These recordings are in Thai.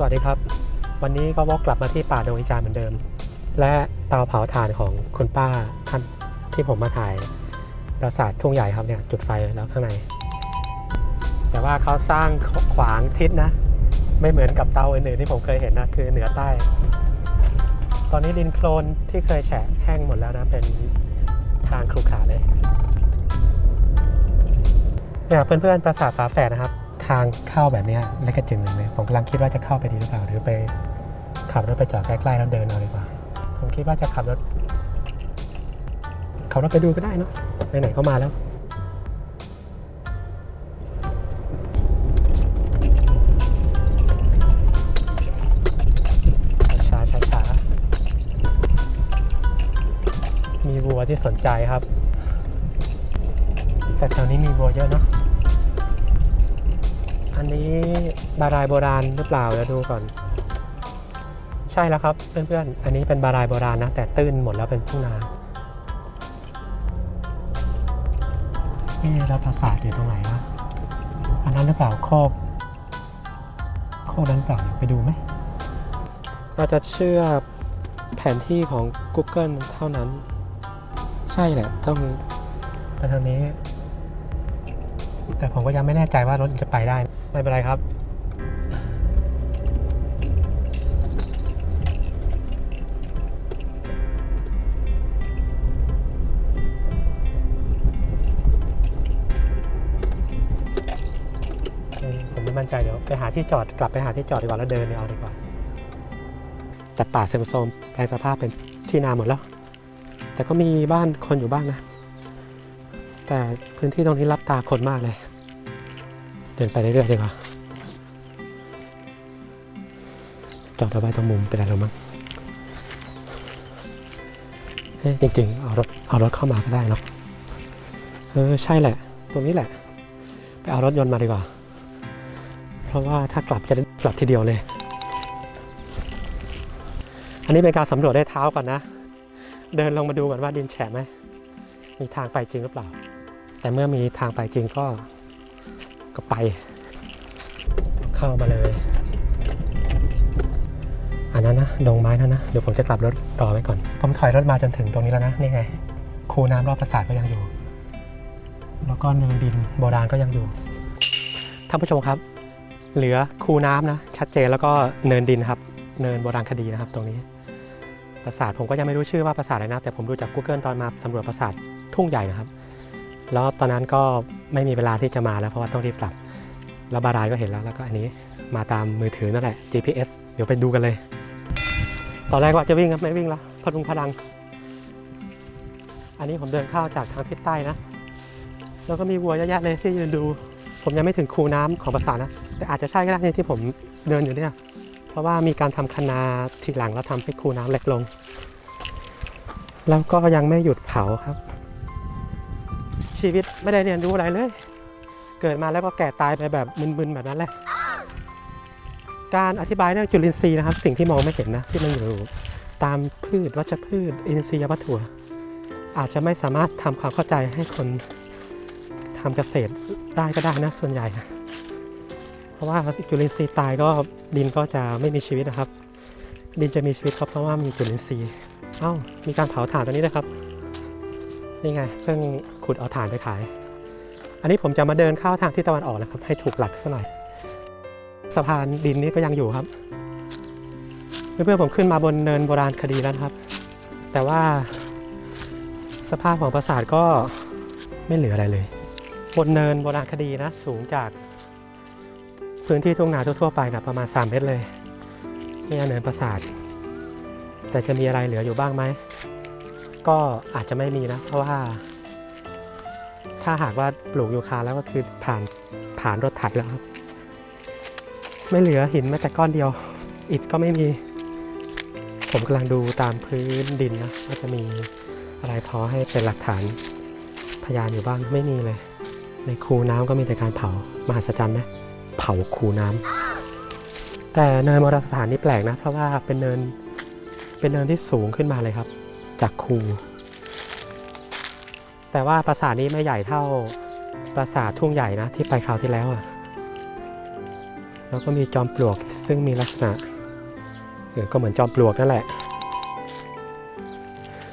สวัสดีครับ วันนี้ก็วกกลับมาที่ป่าดงอิจารเหมือนเดิม และเตาเผาถ่านของคุณป้าท่านที่ผมมาถ่ายปราสาททุ่งใหญ่ครับเนี่ยจุดไฟแล้วข้างใน แต่ว่าเขาสร้างขวางทิศนะ ไม่เหมือนกับเตาอื่นๆที่ผมเคยเห็นนะ คือเหนือใต้ ตอนนี้ดินโคลนที่เคยแฉะแห้งหมดแล้วนะ เป็นทางครุขระเลยเนี่ยเพื่อนๆปราสาทฝาแฝดนะครับ ทางเข้าแบบนี้เล็กกระจึงเลยไหมผมกำลังคิดว่าจะเข้าไปดีหรือเปล่าหรือไปขับรถไปจอดใกล้ๆแล้วเดินเอาดีกว่า ผมคิดว่าจะขับรถขับรถไปดูก็ได้เนาะไหนๆก็มาแล้วช้าช้าช้ามีวัวที่สนใจครับ แต่แถวนี้มีวัวเยอะเนาะ อันนี้บารายโบราณหรือเปล่าเดี๋ยวดูก่อน ใช่แล้วครับเพื่อนๆ อันนี้เป็นบารายโบราณนะ แต่ตื้นหมดแล้วเป็นทุ่งนาเอ๊แล้วปราสาทอยู่ตรงไหนวะอันนั้นหรือเปล่าโคกโคกนั้นเปล่าไปดูไหมเราจะเชื่อแผนที่ของ Google เท่านั้น ใช่แหละ ต้องไปทางนี้ แต่ผมก็ยังไม่แน่ใจว่ารถจะไปได้ ไม่เป็นไรครับ ผมไม่มั่นใจเดี๋ยวไปหาที่จอดกลับไปหาที่จอดดีกว่าแล้วเดินเอาดีกว่า แต่ป่าเซมโซมแปลงสภาพเป็นที่นาหมดแล้ว แต่ก็มีบ้านคนอยู่บ้างนะ แต่พื้นที่ตรงนี้รับตาคนมากเลย เดินไปเรื่อยๆดีกว่าจอดเอาไว้ตรงมุมเป็นอะไรหรือมั้งเฮ้ยจริงๆ เอารถเอารถเข้ามาก็ได้เนาะเออใช่แหละ ตรงนี้แหละ ไปเอารถยนต์มาดีกว่า เพราะว่าถ้ากลับจะได้กลับทีเดียวเลย อันนี้เป็นการสำรวจด้วยเท้าก่อนนะ เดินลงมาดูก่อนว่าดินแฉะไหมมีทางไปจริงหรือเปล่า แต่เมื่อมีทางไปจริงก็ก็ไป เข้ามาเลย อันนั้นนะดงไม้นั่นนะ เดี๋ยวผมจะกลับรถรอไว้ก่อน ผมถอยรถมาจนถึงตรงนี้แล้วนะ นี่ไง คูน้ำรอบปราสาทก็ยังอยู่ แล้วก็เนินดินโบราณก็ยังอยู่ ท่านผู้ชมครับ เหลือคูน้ำนะ ชัดเจนแล้วก็เนินดินครับ เนินโบราณคดีนะครับ ตรงนี้ปราสาทผมก็ยังไม่รู้ชื่อว่าปราสาทอะไรนะ แต่ผมดูจาก Google ตอนมาสำรวจปราสาททุ่งใหญ่นะครับ แล้วตอนนั้นก็ไม่มีเวลาที่จะมาแล้วเพราะว่าต้องรีบกลับ แล้วบารายก็เห็นแล้วแล้วก็อันนี้มาตามมือถือนั่นแหละ GPS เดี๋ยวไปดูกันเลย ตอนแรกว่าจะวิ่งครับไม่วิ่งแล้วพดุงพลัง อันนี้ผมเดินเข้าจากทางทิศใต้นะ แล้วก็มีวัวเยอะแยะเลยที่ยืนดู ผมยังไม่ถึงคูน้ำของปราสาทนะ แต่อาจจะใช่ก็ได้ที่ผมเดินอยู่เนี่ย เพราะว่ามีการทำคะนาทีหลังแล้วทำให้คูน้ำเล็กลง แล้วก็ยังไม่หยุดเผาครับ ชีวิตไม่ได้เรียนรู้อะไรเลย เกิดมาแล้วก็แก่ตายไปแบบมึนๆแบบนั้นแหละ การอธิบายเรื่องจุลินทรีย์นะครับ สิ่งที่มองไม่เห็นนะที่มันอยู่ตามพืชวัชพืช อินทรียวัตถุอาจจะไม่สามารถทำความเข้าใจให้คนทำเกษตรได้ก็ได้นะส่วนใหญ่นะเพราะว่าจุลินทรีย์ตายก็ดินก็จะไม่มีชีวิตนะครับ ดินจะมีชีวิตก็เพราะว่ามีจุลินทรีย์เอ้ามีการเผาถ่านตัวนี้นะครับ นี่ไงเพิ่งขุดเอาถ่านไปขาย อันนี้ผมจะมาเดินเข้าทางที่ตะวันออกนะครับ ให้ถูกหลักสักหน่อยสะพานดินนี้ก็ยังอยู่ครับเพื่อนๆผมขึ้นมาบนเนินโบราณคดีแล้วครับ แต่ว่าสภาพของปราสาทก็ไม่เหลืออะไรเลย บนเนินโบราณคดีนะ สูงจากพื้นที่ทุ่งนาทั่วๆไปนะประมาณ 3 เมตรเลยนี่เนินปราสาท แต่จะมีอะไรเหลืออยู่บ้างไหม ก็อาจจะไม่มีนะ เพราะว่า ถ้าหากว่าปลูกยูคาแล้วก็คือผ่านผ่านรถไถแล้วครับ ไม่เหลือหินแม้แต่ก้อนเดียว อิฐก็ไม่มี ผมกำลังดูตามพื้นดินนะว่าจะมีอะไรพอให้เป็นหลักฐานพยานอยู่บ้างไม่มีเลย ในคูน้ำก็มีแต่การเผามหัศจรรย์ไหมเผาคูน้ำแต่เนินมรสถานนี่แปลกนะ เพราะว่าเป็นเนินเป็นเนินที่สูงขึ้นมาเลยครับ จากคูแต่ว่าปราสาทนี้ไม่ใหญ่เท่าปราสาททุ่งใหญ่นะที่ไปคราวที่แล้วอะแล้วก็มีจอมปลวกซึ่งมีลักษณะก็เหมือนจอมปลวกนั่นแหละ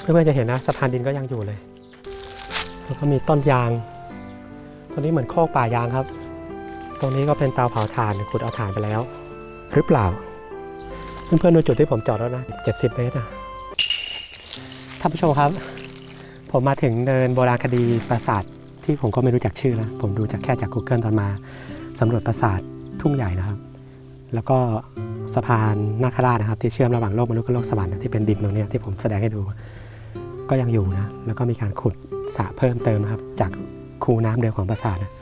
เพื่อนๆจะเห็นนะสะพานดินก็ยังอยู่เลย แล้วก็มีต้นยางตรงนี้เหมือนโคกป่ายางครับ ตรงนี้ก็เป็นเตาเผาถ่านขุดเอาถ่านไปแล้ว หรือเปล่า เพื่อนๆดูจุดที่ผมจอดแล้วนะ 70 เมตรนะ ท่านผู้ชมครับ ผมมาถึงเนินโบราณคดีปราสาทที่ผมก็ไม่รู้จักชื่อนะผมดูจากแค่จาก Google ตอนมาสำรวจปราสาททุ่งใหญ่นะครับ แล้วก็สะพานนาคราชนะครับ ที่เชื่อมระหว่างโลกมนุษย์กับโลกสวรรค์ที่เป็นดินตรงนี้ที่ผมแสดงให้ดูก็ยังอยู่นะ แล้วก็มีการขุดสระเพิ่มเติมนะครับ จากคูน้ำเดิมของปราสาทนะ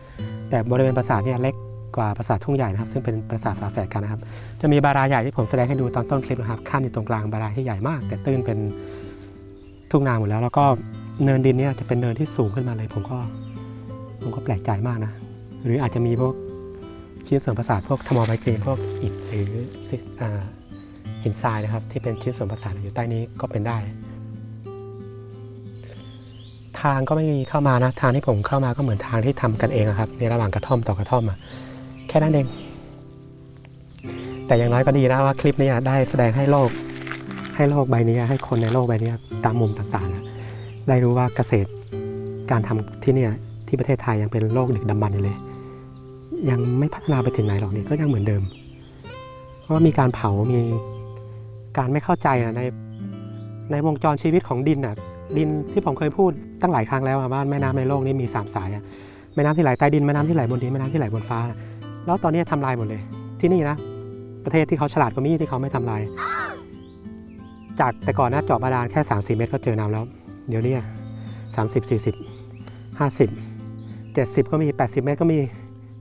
แต่บริเวณปราสาทเนี่ยเล็กกว่าปราสาททุ่งใหญ่นะครับ ซึ่งเป็นปราสาทฝาแฝดกันนะครับ จะมีบาราใหญ่ที่ผมแสดงให้ดูตอนต้นคลิปนะครับ ขั้นอยู่ตรงกลางบาราที่ใหญ่มาก แต่ตื้นเป็น ทุ่งนาหมดแล้ว แล้วก็เนินดินเนี่ยจะเป็นเนินที่สูงขึ้นมาเลย ผมก็ผมก็แปลกใจมากนะ หรืออาจจะมีพวกชิ้นส่วนประสาทพวกทมอไมเกรนพวกอิฐหรืออหินทรายนะครับ ที่เป็นชิ้นส่วนประสาทอยู่ใต้นี้ก็เป็นได้ ทางก็ไม่มีเข้ามานะ ทางที่ผมเข้ามาก็เหมือนทางที่ทำกันเองครับในระหว่างกระท่อมต่อกระท่อมอะแค่นั้นเอง แต่อย่างน้อยก็ดีนะว่าคลิปนี้ได้แสดงให้โลก ให้โลกใบนี้ให้คนในโลกใบนี้ตามมุมต่างๆ ได้รู้ว่าเกษตรการทำที่เนี่ยที่ประเทศไทยยังเป็นโลกดึกดำบรรพ์อยู่เลย ยังไม่พัฒนาไปถึงไหนหรอกนี่ก็ยังเหมือนเดิม เพราะมีการเผา มีการไม่เข้าใจอะในในวงจรชีวิตของดินอะดินที่ผมเคยพูดตั้งหลายครั้งแล้วว่าแม่น้ำในโลกนี้มีสามสายอะแม่น้ำที่ไหลใต้ดินแม่น้ำที่ไหลบนดินแม่น้ำที่ไหลบนฟ้า แล้วตอนนี้ทำลายหมดเลย ที่นี่นะ ประเทศที่เขาฉลาดกว่ามีที่เขาไม่ทำลาย จากแต่ก่อนนะเจาะบาดาลแค่ 3 4 เมตรก็เจอน้ำแล้ว เดี๋ยวนี้สามสิบสี่สิบห้าสิบเจ็ดสิบก็มี 80 เมตรก็มี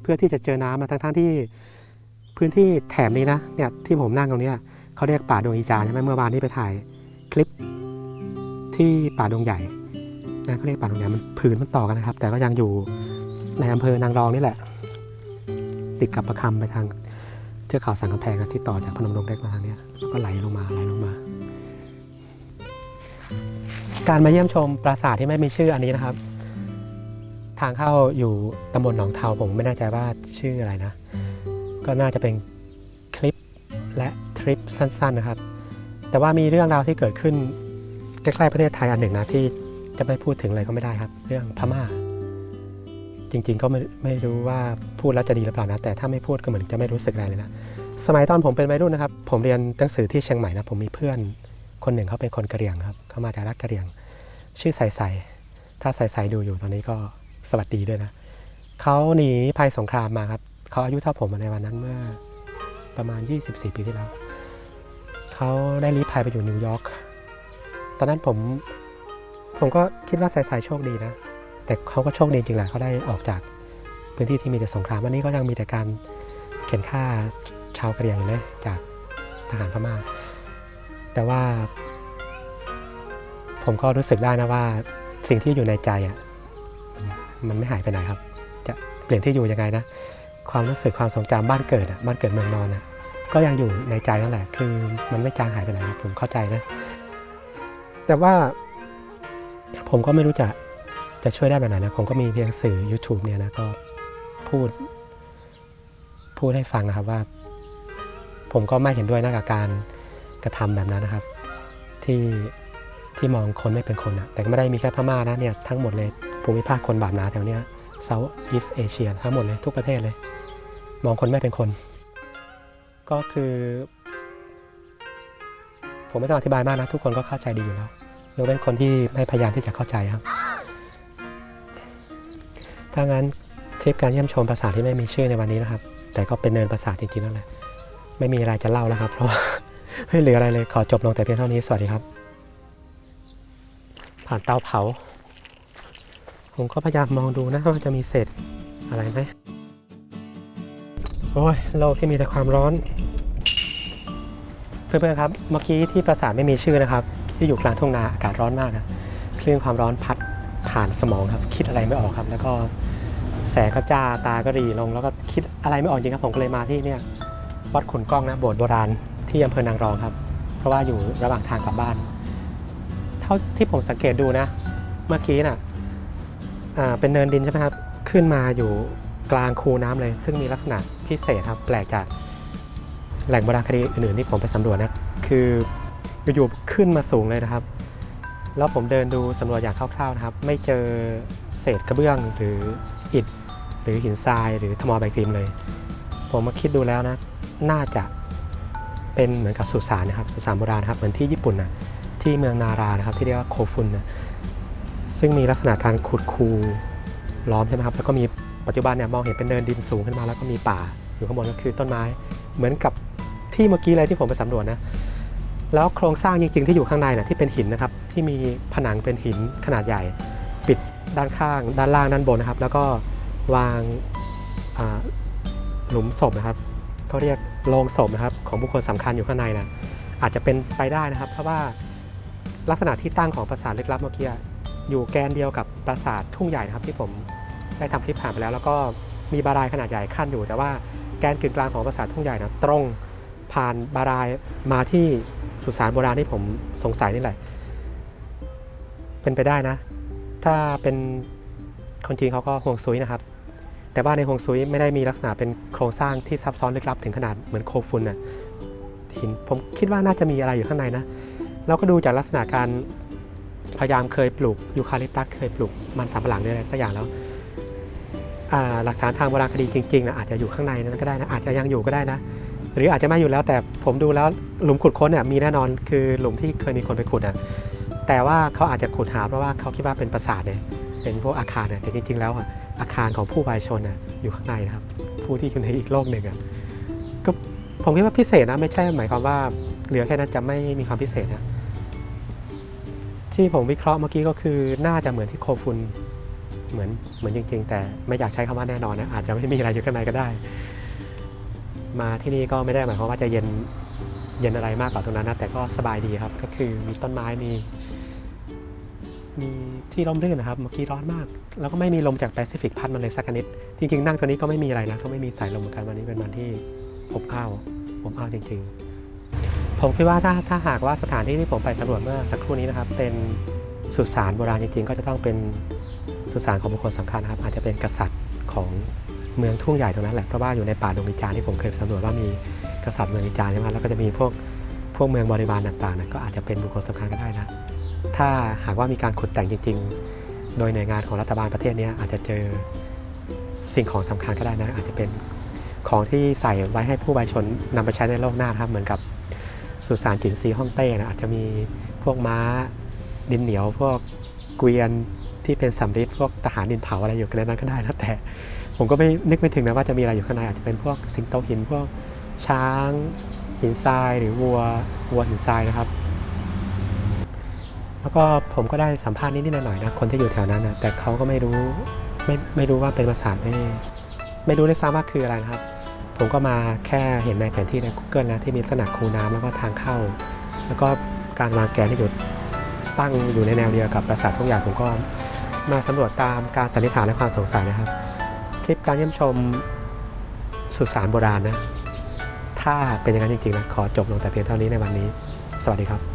เพื่อที่จะเจอน้ำนะทั้งๆที่พื้นที่แถบนี้นะเนี่ยที่ผมนั่งตรงนี้เขาเรียกป่าดงอีจานใช่ไหมเมื่อวานที่ไปถ่ายคลิปที่ป่าดงใหญ่นะเขาเรียกป่าดงใหญ่มันผืนมันต่อกันนะครับ แต่ก็ยังอยู่ในอำเภอนางรองนี่แหละ ติดกับประคำไปทางเทือกเขาสันกำแพงที่ต่อจากพนมดงเล็กมาทางนี้แล้วก็ไหลลงมาไหลลงมา การมาเยี่ยมชมปราสาทที่ไม่มีชื่ออันนี้นะครับ ทางเข้าอยู่ตำบลหนองเทาผมไม่แน่ใจว่าชื่ออะไรนะ ก็น่าจะเป็นคลิปและทริปสั้นๆนะครับ แต่ว่ามีเรื่องราวที่เกิดขึ้นใกล้ๆประเทศไทยอันหนึ่งนะที่จะไม่พูดถึงเลยก็ไม่ได้ครับ เรื่องพม่า จริงๆก็ไม่ไม่รู้ว่าพูดแล้วจะดีหรือเปล่านะแต่ถ้าไม่พูดก็เหมือนจะไม่รู้สึกอะไรเลยนะสมัยตอนผมเป็นวัยรุ่นนะครับ ผมเรียนหนังสือที่เชียงใหม่นะผมมีเพื่อน คนหนึ่งเขาเป็นคนกะเรียงครับเขามาจากรัฐกะเรียง ชื่อใสใสถ้าใสใสดูอยู่ตอนนี้ก็สวัสดีด้วยนะเขาหนีภัยสงครามมาครับเขาอายุเท่าผมในวันนั้นเมื่อประมาณ 24 ปีที่แล้วเขาได้ลี้ภัยไปอยู่นิวยอร์กตอนนั้นผมผมก็คิดว่าสายสายโชคดีนะ แต่เขาก็โชคดีจริงแหละเขาได้ออกจากพื้นที่ที่มีแต่สงครามวันนี้ก็ยังมีแต่การเข็นฆ่าชาวกะเหรี่ยงอยู่เลยจากทหารพม่า แต่ว่า ผมก็รู้สึกได้นะว่า สิ่งที่อยู่ในใจอะมันไม่หายไปไหนครับ จะเปลี่ยนที่อยู่ยังไงนะ ความรู้สึกความทรงจำบ้านเกิดอะบ้านเกิดเมืองนอนอะก็ยังอยู่ในใจนั่นแหละ คือมันไม่จางหายไปไหนครับผมเข้าใจนะ แต่ว่าผมก็ไม่รู้จะจะช่วยได้แบบไหนนะ ผมก็มีเพียงสื่อ YouTube เนี่ยนะก็พูด พูดให้ฟังนะครับว่า ผมก็ไม่เห็นด้วยนะกับการ กระทำแบบนั้นนะครับ ที่ที่มองคนไม่เป็นคนนะแต่ก็ไม่ได้มีแค่พม่านะเนี่ยทั้งหมดเลยภูมิภาคคนบาปหนาแถวเนี้ย South East Asia ทั้งหมดเลยทุกประเทศเลย มองคนไม่เป็นคน ก็คือ ผมไม่ต้องอธิบายมากนะ ทุกคนก็เข้าใจดีอยู่แล้วยกเว้นคนที่ไม่พยายามที่จะเข้าใจครับ ถ้างั้นทริปการเยี่ยมชมปราสาทที่ไม่มีชื่อในวันนี้นะครับ แต่ก็เป็นเนินปราสาทจริงๆนั่นแหละไม่มีอะไรจะเล่าแล้วครับ เพราะ ไม่เหลืออะไรเลยขอจบลงแต่เพียงเท่านี้สวัสดีครับ ผ่านเตาเผา ผมก็พยายามมองดูนะว่าจะมีเศษอะไรไหมโอ้ยโลกที่มีแต่ความร้อน เพื่อนๆครับ เมื่อกี้ที่ปราสาทไม่มีชื่อนะครับ ที่อยู่กลางทุ่งนาอากาศร้อนมากนะคลื่นความร้อนพัดผ่านสมองครับ คิดอะไรไม่ออกครับ แล้วก็แสงก็จ้าตาก็รีลง แล้วก็คิดอะไรไม่ออกจริงครับ ผมก็เลยมาที่เนี่ยวัดขุนกล้องนะโบสถ์โบราณ ที่อำเภอนางรองครับ เพราะว่าอยู่ระหว่างทางกลับบ้าน เท่าที่ผมสังเกตดูนะ เมื่อกี้น่ะอ่าเป็นเนินดินใช่ไหมครับ ขึ้นมาอยู่กลางคูน้ำเลย ซึ่งมีลักษณะพิเศษครับ แปลกจากแหล่งโบราณคดีอื่นๆที่ผมไปสำรวจนะ คืออยู่ๆขึ้นมาสูงเลยนะครับ แล้วผมเดินดูสำรวจอย่างคร่าวๆนะครับ ไม่เจอเศษกระเบื้องหรืออิฐหรือหินทรายหรือทมอใบกรีมเลย ผมมาคิดดูแล้วนะ น่าจะ เป็นเหมือนกับสุสานนะครับสุสานโบราณครับเหมือนที่ญี่ปุ่นนะที่เมืองนารานะครับที่เรียกว่าโคฟุนนะซึ่งมีลักษณะการขุดคูล้อมใช่ไหมครับแล้วก็มีปัจจุบันเนี่ยมองเห็นเป็นเนินดินสูงขึ้นมาแล้วก็มีป่าอยู่ข้างบนก็คือต้นไม้ เหมือนกับที่เมื่อกี้เลยที่ผมไปสำรวจนะแล้วโครงสร้างจริงๆที่อยู่ข้างในนะที่เป็นหินนะครับที่มีผนังเป็นหินขนาดใหญ่ ปิดด้านข้าง ด้านล่างด้านบนนะครับ แล้วก็วางหลุมศพนะครับเขาเรียก โลงศพนะครับของบุคคลสำคัญอยู่ข้างในนะอาจจะเป็นไปได้นะครับ เพราะว่าลักษณะที่ตั้งของปราสาทลึกลับเมื่อกี้อยู่แกนเดียวกับปราสาททุ่งใหญ่นะครับ ที่ผมได้ทำคลิปผ่านไปแล้ว แล้วก็มีบารายขนาดใหญ่ขั้นอยู่ แต่ว่าแกนกึ่งกลางของปราสาททุ่งใหญ่นะตรงผ่านบารายมาที่สุสานโบราณที่ผมสงสัยนี่แหละ เป็นไปได้นะ ถ้าเป็นคนจีนเขาก็ห่วงซุยนะครับ แต่ว่าในห่วงซุยไม่ได้มีลักษณะเป็นโครงสร้างที่ซับซ้อนลึกลับถึงขนาดเหมือนโคฟุนน่ะหินผมคิดว่าน่าจะมีอะไรอยู่ข้างในนะ เราก็ดูจากลักษณะการพยายามเคยปลูกยูคาลิปตัสเคยปลูกมันสำปะหลังหรืออะไรสักอย่างแล้วหลักฐานทางโบราณคดีจริงๆนะอาจจะอยู่ข้างในนั้นก็ได้นะอาจจะยังอยู่ก็ได้นะ หรืออาจจะไม่อยู่แล้วแต่ผมดูแล้วหลุมขุดค้นเนี่ยมีแน่นอนคือหลุมที่เคยมีคนไปขุดอะแต่ว่าเขาอาจจะขุดหาเพราะว่าเขาคิดว่าเป็นปราสาทเนี่ยเป็นพวกอาคารเนี่ยแต่จริง ๆ แล้วอะ อาคารของผู้วายชนนะอยู่ข้างในนะครับ ผู้ที่อยู่ในอีกโลกหนึ่งอะก็ผมคิดว่าพิเศษนะไม่ใช่หมายความว่าเหลือแค่นั้นจะไม่มีความพิเศษนะที่ผมวิเคราะห์เมื่อกี้ก็คือน่าจะเหมือนที่โคฟุนเหมือนเหมือนจริง ๆ แต่ไม่อยากใช้คำว่าแน่นอนนะอาจจะไม่มีอะไรอยู่ข้างในก็ได้ มาที่นี่ก็ไม่ได้หมายความว่าจะเย็นเย็นอะไรมากกว่าตรงนั้นนะแต่ก็สบายดีครับ ก็คือมีต้นไม้มี มีที่ร่มรื่นนะครับ เมื่อกี้ร้อนมาก แล้วก็ไม่มีลมจากแปซิฟิกพัดมาเลยสักนิด จริงๆ นั่งตัวนี้ก็ไม่มีอะไรนะ ก็ไม่มีสายลมเหมือนกันวันนี้เป็นวันที่อบอ้าวอบอ้าวจริง ๆ ผมคิดว่าถ้าถ้าหากว่าสถานที่ที่ผมไปสำรวจเมื่อสักครู่นี้นะครับ เป็นสุสานโบราณจริงๆ ก็จะต้องเป็นสุสานของบุคคลสำคัญนะครับ อาจจะเป็นกษัตริย์ของเมืองทุ่งใหญ่ตรงนั้นแหละ เพราะว่าอยู่ในป่าดงดิจานที่ผมเคยสำรวจว่ามีกษัตริย์เมืองดิจานใช่ไหมแล้วก็จะมีพวกพวกเมืองบริวารต่างๆนะก็อาจจะเป็นบุคคลสำคัญก็ได้นะ ถ้าหากว่ามีการขุดแต่งจริง ๆ โดยหน่วยงานของรัฐบาลประเทศนี้อาจจะเจอสิ่งของสำคัญก็ได้นะ อาจจะเป็นของที่ใส่ไว้ให้ผู้วายชนนำไปใช้ในโลกหน้าครับเหมือนกับสุสานจินซีฮ่องเต้นะอาจจะมีพวกม้าดินเหนียว พวกเกวียนที่เป็นสำริดพวกทหารดินเผาอะไรอยู่ในนั้นก็ได้นะแต่ ผมก็ไม่นึกไม่ถึงนะว่าจะมีอะไรอยู่ข้างในอาจจะเป็นพวกสิงโตหินพวกช้างหินทรายหรือวัววัวหินทรายนะครับ แล้วก็ผมก็ได้สัมภาษณ์นิดๆหน่อยๆนะคนที่อยู่แถวนั้นนะแต่เขาก็ไม่รู้ไม่ไม่รู้ว่าเป็นภาษาไม่ไม่รู้เลยซ้ำว่าคืออะไรนะครับ ผมก็มาแค่เห็นในแผนที่ใน Google นะที่มีลักษณะคูน้ำแล้วก็ทางเข้า แล้วก็การวางแกนที่อยู่ตั้งอยู่ในแนวเดียวกับปราสาททุกอย่างผมก็มาสำรวจตามการสันนิษฐานและความสงสัยนะครับคลิปการเยี่ยมชมสุสานโบราณนะ ถ้าเป็นอย่างนั้นจริงๆนะขอจบลงแต่เพียงเท่านี้ในวันนี้ สวัสดีครับ